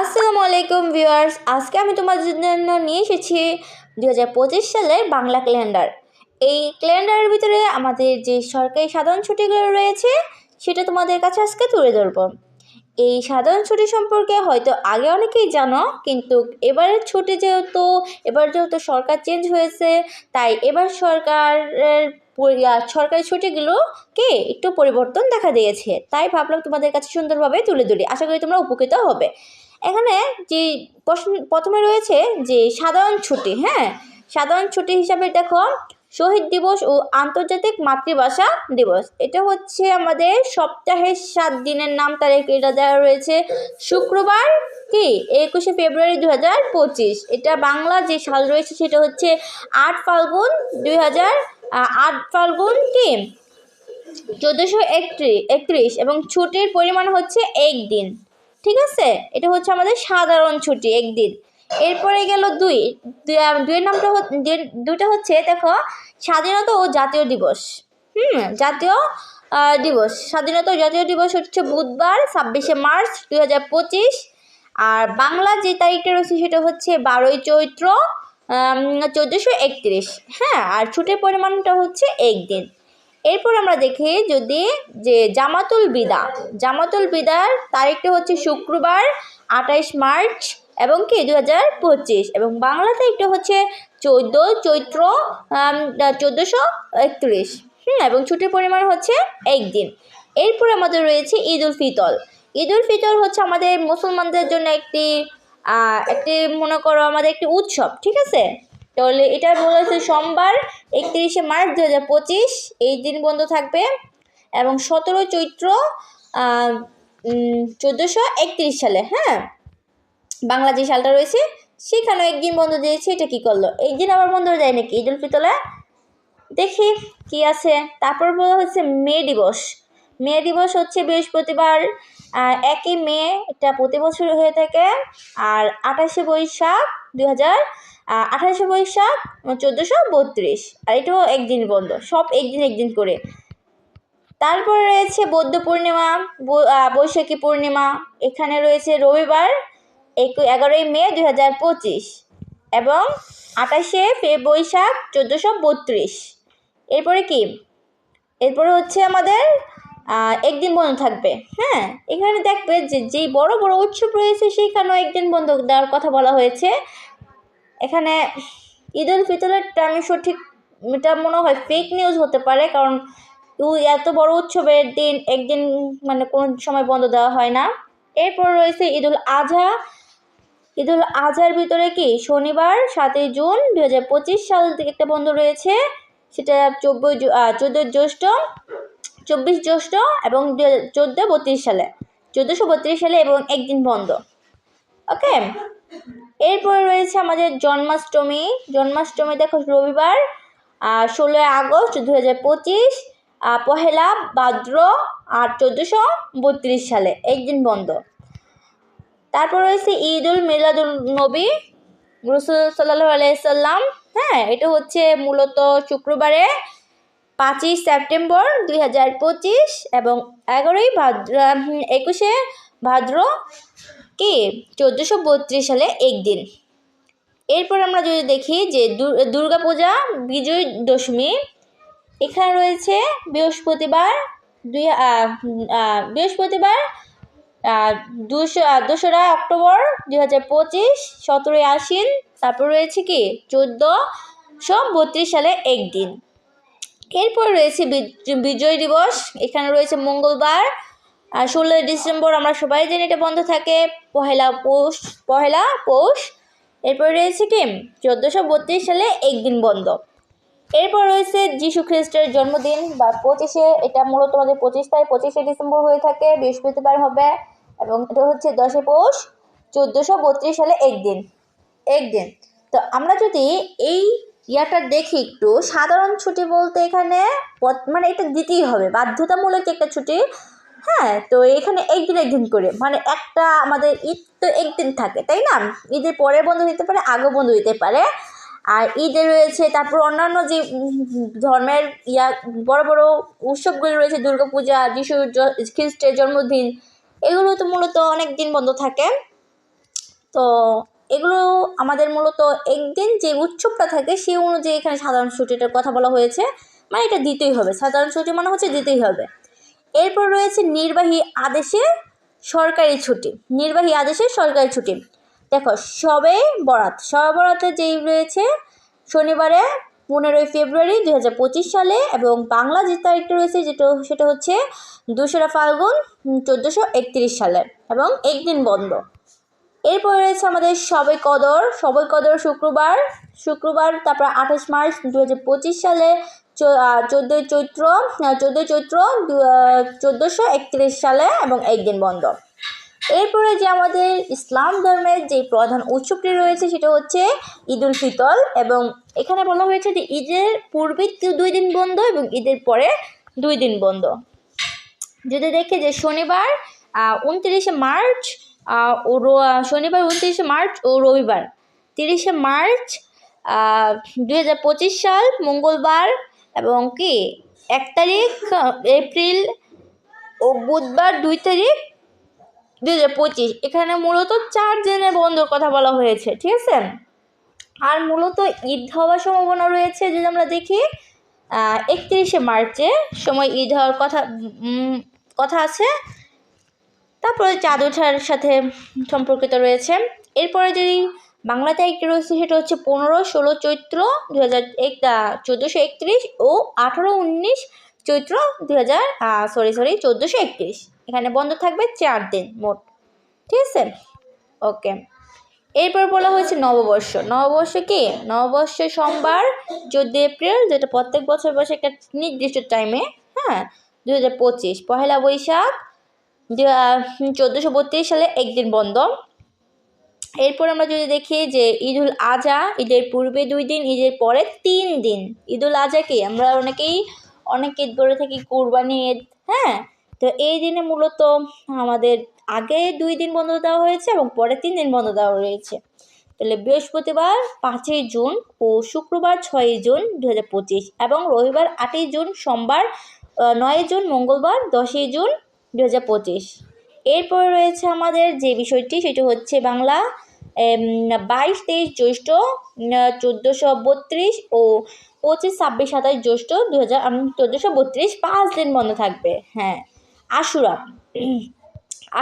আসসালামু আলাইকুম ভিউয়ার্স, আজকে আমি তোমাদের জন্য নিয়ে এসেছি দু পঁচিশ সালের বাংলা ক্যালেন্ডার। এই ক্যালেন্ডারের ভিতরে আমাদের যে সরকারি সাধারণ ছুটিগুলো রয়েছে, সেটা তোমাদের কাছে আজকে তুলে ধরবো। এই সাধারণ ছুটি সম্পর্কে হয়তো আগে অনেকেই জানো, কিন্তু এবারের ছুটি যেহেতু, এবার যেহেতু সরকার চেঞ্জ হয়েছে, তাই এবার সরকারের সরকারি ছুটিগুলোকে একটু পরিবর্তন দেখা দিয়েছে। তাই ভাবলাম তোমাদের কাছে সুন্দরভাবে তুলে ধরি। আশা করি তোমরা উপকৃত হবে। এখানে যে প্রশ্ন- প্রথমে রয়েছে যে সাধারণ ছুটি হ্যাঁ? সাধারণ ছুটি হিসাবে দেখো, শহীদ দিবস ও আন্তর্জাতিক মাতৃভাষা দিবস। এটা হচ্ছে আমাদের সপ্তাহের সাত দিনের নাম তারিখ, এটা দেওয়া রয়েছে শুক্রবার কি? একুশে ফেব্রুয়ারি দু হাজার পঁচিশ। এটা বাংলা যে সাল রয়েছে সেটা হচ্ছে আট ফাল্গুন দুই হাজার আট ফাল্গুন কি? চোদ্দোশো একত্রিশ একত্রিশ এবং ছুটির পরিমাণ হচ্ছে এক দিন। ঠিক আছে? এটা হচ্ছে আমাদের সাধারণ ছুটি একদিন। এরপরে গেল দুই। দুইয়ের নামটা দুইটা হচ্ছে, দেখো, স্বাধীনতা ও জাতীয় দিবস। হুম, জাতীয় দিবস। স্বাধীনতা ও জাতীয় দিবস হচ্ছে বুধবার, ছাব্বিশে মার্চ দুই হাজার পঁচিশ। আর বাংলা যে তারিখটা রয়েছে সেটা হচ্ছে বারোই চৈত্র চোদ্দোশো একত্রিশ। হ্যাঁ আর ছুটির পরিমাণটা হচ্ছে এক দিন এরপর আমরা দেখি যদি যে জামাতুল বিদা, জামাতুল বিদার তারিখটা হচ্ছে শুক্রবার আঠাইশ মার্চ এবং কি দু হাজার পঁচিশ এবং বাংলা তারিখটা হচ্ছে চোদ্দ, চৈত্র চোদ্দোশো একত্রিশ। হুম, এবং ছুটির পরিমাণ হচ্ছে একদিন এরপর আমাদের রয়েছে ঈদ উল ফিতর। ঈদ উল ফিতর হচ্ছে আমাদের মুসলমানদের জন্য একটি একটি মনে করো আমাদের একটি উৎসব, ঠিক আছে? তাহলে এটা হচ্ছে সোমবার, একত্রিশে মার্চ দু পঁচিশ, এই দিন বন্ধ থাকবে। এবং সতেরো চৈত্র চোদ্দোশো একত্রিশ সালে হ্যাঁ? বাংলা যে সালটা রয়েছে, সেখানেও একদিন বন্ধ দিয়েছে, এটা কী করল? এই দিন আবার বন্ধ হয়ে যায় নাকি? ঈদ উল ফিতরে? দেখি কি আছে। তারপর বলা হচ্ছে মে দিবস। মে দিবস হচ্ছে বৃহস্পতিবার একই মে, এটা প্রতি বছর হয়ে থাকে। আর আঠাশে বৈশাখ দু হাজার আঠাশে বৈশাখ চোদ্দোশো বত্রিশ। আর এটাও একদিন বন্ধ, সব একদিন একদিন করে। তারপরে রয়েছে বৌদ্ধ পূর্ণিমা বৈশাখী পূর্ণিমা। এখানে রয়েছে রবিবার, এক- এগারোই মে দু হাজার পঁচিশ এবং আঠাশে ফে, বৈশাখ চোদ্দোশো বত্রিশ। এরপরে কি? এরপরে হচ্ছে আমাদের একদিন বন্ধ থাকবে। হ্যাঁ এখানে দেখবে যে, যেই বড় বড় উৎসব রয়েছে, সেখানেও একদিন বন্ধ দেওয়ার কথা বলা হয়েছে। এখানে ঈদ উল ফিতরেরটা আমি সঠিক এটা মনে হয় ফেক নিউজ হতে পারে, কারণ এত বড় উৎসবের দিন একদিন মানে কোন সময় বন্ধ দেওয়া হয় না। এরপর রয়েছে ঈদ উল আজহা। ঈদ উল আজহার ভিতরে কি? শনিবার, সাতই জুন দু হাজার পঁচিশ সাল থেকে একটা বন্ধ রয়েছে। সেটা চব্বিশ চোদ্দোই জ্যৈষ্ঠ, চব্বিশ জ্যৈষ্ঠ এবং চোদ্দ বত্রিশ সালে। চোদ্দোশো বত্রিশ সালে এবং একদিন বন্ধ। ওকে এরপরে রয়েছে আমাদের জন্মাষ্টমী। জন্মাষ্টমী দেখো রবিবার ষোলোই আগস্ট দু হাজার পঁচিশ পহেলা ভাদ্র, আর চোদ্দোশো বত্রিশ সালে, একদিন বন্ধ। তারপর রয়েছে ঈদ উল মিলাদুল নবী, রসুল সাল্লাহ আলাইসাল্লাম হ্যাঁ এটা হচ্ছে মূলত শুক্রবারে, পাঁচই সেপ্টেম্বর দুই হাজার পঁচিশ এবং এগারোই ভাদ্র একুশে ভাদ্র কি? চোদ্দোশো বত্রিশ সালে একদিন। এরপর আমরা যদি দেখি যে দু- দুর্গাপূজা, বিজয় দশমী, এখানে রয়েছে বৃহস্পতিবার দুই বৃহস্পতিবার দুশো দোসরা অক্টোবর দুই হাজার পঁচিশ, সতেরোই আশ্বিন, তারপর রয়েছে কি? চোদ্দোশো বত্রিশ সালে একদিন। এরপর রয়েছে বিজয় দিবস, এখানে রয়েছে মঙ্গলবার আর ষোলোই ডিসেম্বর আমরা সবাই জানি এটা বন্ধ থাকে। পহেলা পৌষ পহেলা পৌষ। এরপর রয়েছে কি? চোদ্দোশো বত্রিশ সালে একদিন বন্ধ। এরপর রয়েছে যীশু খ্রিস্টের জন্মদিন বা পঁচিশে। এটা মূলত আমাদের পঁচিশ তারিখ পঁচিশে ডিসেম্বর হয়ে থাকে, বৃহস্পতিবার হবে। এবং এটা হচ্ছে দশে পৌষ, চোদ্দোশো বত্রিশ সালে একদিন। একদিন। তো আমরা যদি এই ইয়াটা দেখি একটু, সাধারণ ছুটি বলতে এখানে মানে এটা দিতেই হবে। বাধ্যতামূলক একটা ছুটি। হ্যাঁ তো এখানে একদিন একদিন করে। মানে একটা আমাদের ঈদ তো একদিন থাকে, তাই না? ঈদের পরে বন্ধ দিতে পারে আগে বন্ধ দিতে পারে। আর ঈদে রয়েছে, তারপর অন্যান্য যে ধর্মের ইয়া, বড় বড় উৎসবগুলি রয়েছে, দুর্গাপূজা যিশু খ্রিস্টের জন্মদিন, এগুলো তো মূলত অনেক দিন বন্ধ থাকে। তো এগুলো আমাদের মূলত একদিন যে উৎসবটা থাকে সেই অনুযায়ী এখানে সাধারণ ছুটিটার কথা বলা হয়েছে। মানে এটা দিতেই হবে। সাধারণ ছুটি মানে হচ্ছে দিতেই হবে। এরপর রয়েছে নির্বাহী আদেশে সরকারি ছুটি, নির্বাহী আদেশে সরকারি ছুটি। দেখো, সবে বরাত, সবে বরাতে যেই রয়েছে, শনিবারে পনেরোই ফেব্রুয়ারি দুই হাজার পঁচিশ সালে এবং বাংলা যে তারিখটা রয়েছে যেটা, সেটা হচ্ছে দোসরা ফাল্গুন চোদ্দোশো একত্রিশ সালে এবং একদিন বন্ধ। এরপরে রয়েছে আমাদের সবে কদর সবে কদর শুক্রবার শুক্রবার তারপর আঠাশ মার্চ দু হাজার পঁচিশ সালে চোদ্দোই চৈত্র চোদ্দোই চৈত্র চোদ্দোশো একত্রিশ সালে এবং একদিন বন্ধ। এরপরে যে আমাদের ইসলাম ধর্মের যে প্রধান উৎসবটি রয়েছে সেটা হচ্ছে ঈদ উল ফিতর এবং এখানে বলা হয়েছে যে ঈদের পূর্বে দুই দিন বন্ধ এবং ঈদের পরে দুই দিন বন্ধ। যদি দেখে যে শনিবার উনত্রিশে মার্চ ও শনিবার, উনত্রিশে মার্চ ও রবিবার। তিরিশে মার্চ দুই হাজার পঁচিশ সাল, মঙ্গলবার এবং কি, এক তারিখ এপ্রিল ও বুধবার দুই তারিখ দুই হাজার পঁচিশ। এখানে মূলত চার দিনের বন্ধর কথা বলা হয়েছে, ঠিক আছে? আর মূলত ঈদ হওয়ার সম্ভাবনা রয়েছে, যদি আমরা দেখি একত্রিশে মার্চে সময় ঈদ হওয়ার কথা কথা আছে। তারপরে চাঁদ ওঠার সাথে সম্পর্কিত রয়েছে। এরপরে যদি বাংলাতে একটি রয়েছে? সেটা হচ্ছে পনেরো ষোলো চৈত্র দু হাজার চোদ্দোশো একত্রিশ ও আঠারো উনিশ চৈত্র দু হাজার সরি সরি চোদ্দোশো একত্রিশ। এখানে বন্ধ থাকবে চার দিন মোট। ঠিক আছে? ওকে। এরপর বলা হয়েছে নববর্ষ। নববর্ষ কি? নববর্ষ সোমবার, চোদ্দ এপ্রিল, যেটা প্রত্যেক বছর বসে একটা নির্দিষ্ট টাইমে হ্যাঁ দু হাজার পঁচিশ। পহেলা বৈশাখ চোদ্দোশো বত্রিশ সালে একদিন বন্ধ। এরপর আমরা যদি দেখি যে ঈদুল আজহা, ঈদের পূর্বে দুই দিন, ঈদের পরে তিন দিন। ঈদুল আজহাকে আমরা অনেকেই, অনেক ঈদ করে থাকি কোরবানি ঈদ হ্যাঁ? তো এই দিনে মূলত আমাদের আগে দুই দিন বন্ধ দেওয়া হয়েছে এবং পরে তিন দিন বন্ধ দেওয়া রয়েছে তাহলে বৃহস্পতিবার পাঁচই জুন ও শুক্রবার ছয়ই জুন দু পঁচিশ এবং রবিবার আটই জুন সোমবার নয়ই জুন মঙ্গলবার দশই জুন দু পঁচিশ। এরপরে রয়েছে আমাদের যে বিষয়টি, সেটি হচ্ছে বাংলা বাইশ, তেইশ, জ্যৈষ্ঠ চোদ্দোশো বত্রিশ ও পঁচিশ, ছাব্বিশ সাতাশ জ্যৈষ্ঠ দু হাজার চোদ্দোশো বত্রিশ। পাঁচ দিন বন্ধ থাকবে। হ্যাঁ আশুরা।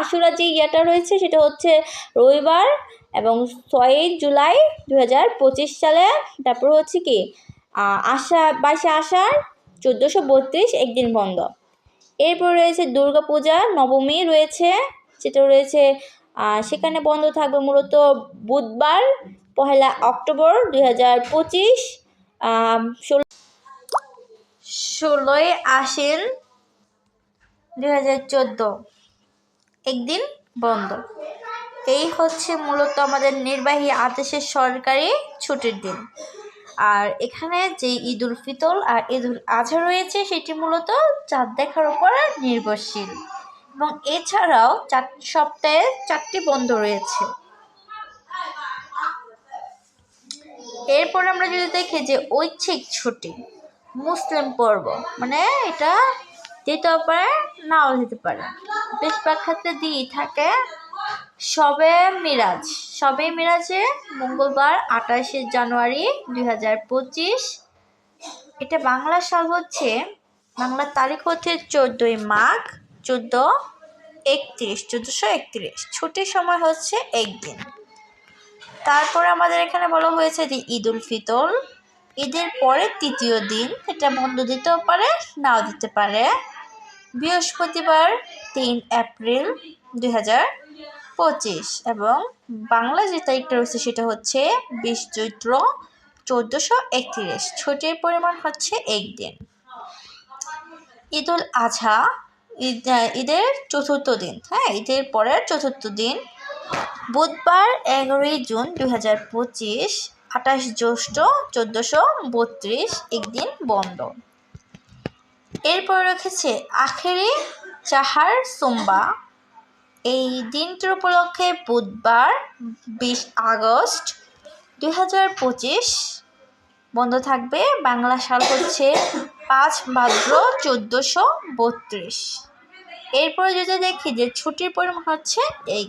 আশুরা যে ইয়েটা রয়েছে, সেটা হচ্ছে রবিবার এবং ছয়ই জুলাই দু হাজার পঁচিশ সালে। তারপর হচ্ছে কি আষা, বাইশে আষাঢ়, চোদ্দোশো বত্রিশ, একদিন বন্ধ। এরপর রয়েছে দুর্গা পূজা নবমী রয়েছে সেটা রয়েছে সেখানে বন্ধ থাকবে মূলত বুধবার, পহেলা অক্টোবর দুই হাজার পঁচিশ ষোলো ষোলোই আশ্বিন দুই হাজার চোদ্দ। একদিন বন্ধ। এই হচ্ছে মূলত আমাদের নির্বাহী আদেশের সরকারি ছুটির দিন। আর এখানে যে ঈদ উল ফিতর আর ঈদ উল আজহা রয়েছে, সেটি মূলত চাঁদ দেখার উপর নির্ভরশীল। এবং এছাড়াও চার সপ্তাহে চারটি বন্ধ রয়েছে। এরপর আমরা যদি দেখি যে ঐচ্ছিক ছুটি, মুসলিম পর্ব মানে এটা দিতেও পারে, নাও দিতে পারে। বেশিরভাগ ক্ষেত্রে দিয়েই থাকে। সবে মিরাজ, সবে মিরাজে মঙ্গলবার আঠাশে জানুয়ারি দুই হাজার পঁচিশ। এটা বাংলা সাল হচ্ছে, বাংলার তারিখ হচ্ছে চোদ্দোই মাঘ চোদ্দ একত্রিশ, চোদ্দোশো একত্রিশ। ছুটির সময় হচ্ছে একদিন। তারপর আমাদের এখানে বলা হয়েছে যে ঈদ উল ফিতর। ঈদের পরে তৃতীয় দিন, এটা বন্ধ দিতেও পারে, নাও দিতে পারে। বৃহস্পতিবার তিন এপ্রিল দুই হাজার পঁচিশ এবং বাংলা যে তারিখটা রয়েছে সেটা হচ্ছে বিশ চৈত্র চোদ্দোশো একত্রিশ। ছুটির পরিমাণ হচ্ছে একদিন ঈদ উল আজহা, ঈদ ঈদের চতুর্থ দিন হ্যাঁ ঈদের পরের চতুর্থ দিন বুধবার এগারোই জুন দুই হাজার পঁচিশ, আঠাশ জ্যৈষ্ঠ চোদ্দোশো বত্রিশ একদিন বন্ধ। এরপর রেখেছে আখেরি চাহার সোমবা এই দিনটির উপলক্ষে বুধবার বিশ আগস্ট দুই হাজার পঁচিশ বন্ধ থাকবে। বাংলা সাল হচ্ছে পাঁচ ভাদ্র চোদ্দোশো বত্রিশ। এরপরে যদি দেখি যে ছুটির পরিমাণ হচ্ছে এই।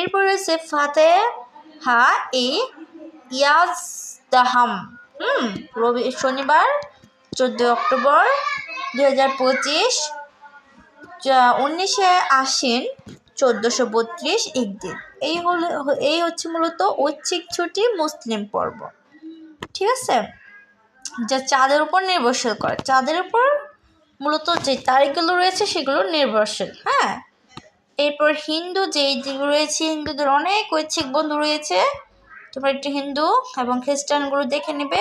এরপর রয়েছে ফাতে হা এ ইয়াজ দাহাম হুম, রবি, শনিবার, চোদ্দোই অক্টোবর দু হাজার পঁচিশ। উনিশে আশ্বিন চোদ্দোশো বত্রিশ দিন এই হলো, এই হচ্ছে মূলত ঐচ্ছিক ছুটি মুসলিম পর্ব। ঠিক আছে? যা চাঁদের উপর নির্ভরশীল করে। চাঁদের উপর মূলত যে তারিখগুলো রয়েছে সেগুলো নির্ভরশীল হ্যাঁ? এরপর হিন্দু যেই রয়েছে, হিন্দুদের অনেক ঐচ্ছিক বন্ধু রয়েছে। তোমরা একটু হিন্দু এবং খ্রিস্টানগুলো দেখে নেবে।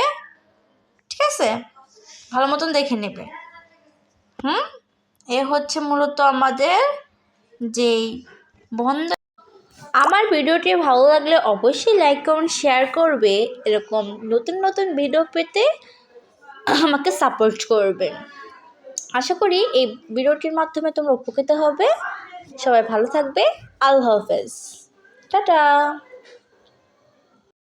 ঠিক আছে? ভালো মতন দেখে নেবে। হুম? এ হচ্ছে মূলত আমাদের যেই বন্ধ আমার ভিডিওটি ভালো লাগলে অবশ্যই লাইক কমেন্ট শেয়ার করবে। এরকম নতুন নতুন ভিডিও পেতে আমাকে সাপোর্ট করবে। আশা করি এই ভিডিওটির মাধ্যমে তোমরা উপকৃত হবে। সবাই ভালো থাকবে। আল্লাহ হাফেজ। টাটা।